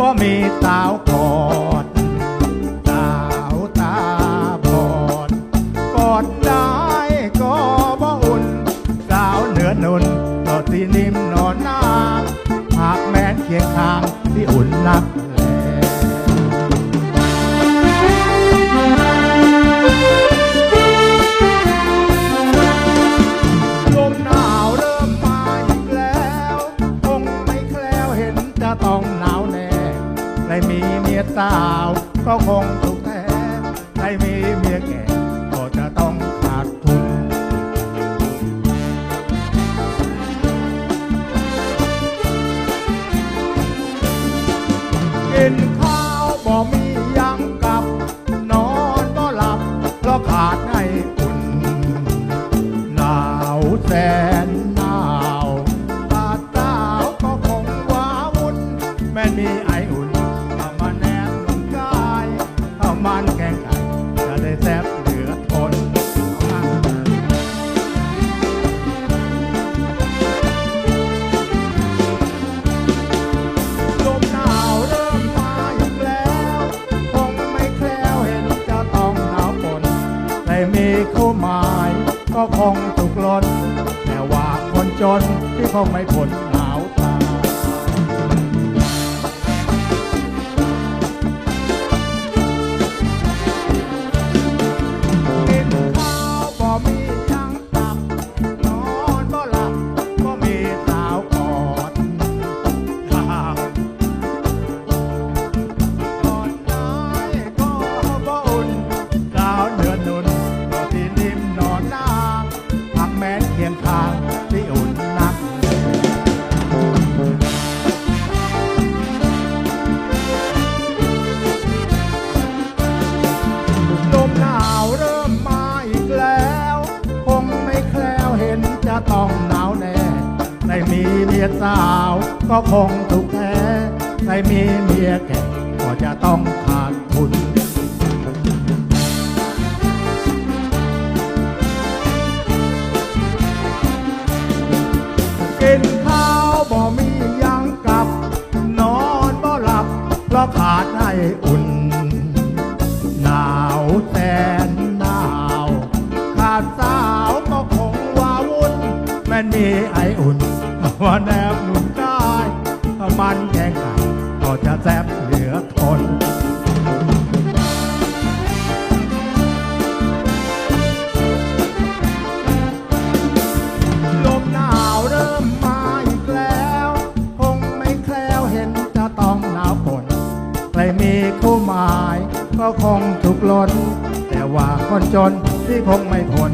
บ่มีสาวกอดสาวตาบอดกอดได้ก็บ่อุ่น สาวเหนือนุนก็สีนิ่มนอนนาหากแม้นเคียงข้างที่อุ่นนักแลลมหนาวเริ่มมาอีกแล้วคงไม่แคล้วเห็นจะต้อง สาว ก็คงถูกแท้ใครมีเมียแก่ ก็คงถูกลดแต่ว่าคนจนที่คงไม่พ้น ไม่มีเมียสาวก็คงถูกแท้ไม่มีเมียแก่ก็จะต้องขาดทุน กินข้าวบ่มียังกลับ นอนบ่หลับ เพราะขาดให้อุ่น หนาวแสนหนาว ขาดสาวก็คงว่าวุ่นแม่นมี ว่าแนบหนุนได้ถ้ามันแกงไก่ก็จะแซ่บเหลือทนลมหนาวเริ่มมาอีกแล้ว คงไม่แคล้วเห็นจะต้องหนาวฝนใครมีคู่หมายก็คงถูกล้น แต่ว่าคนจนที่คงไม่ทน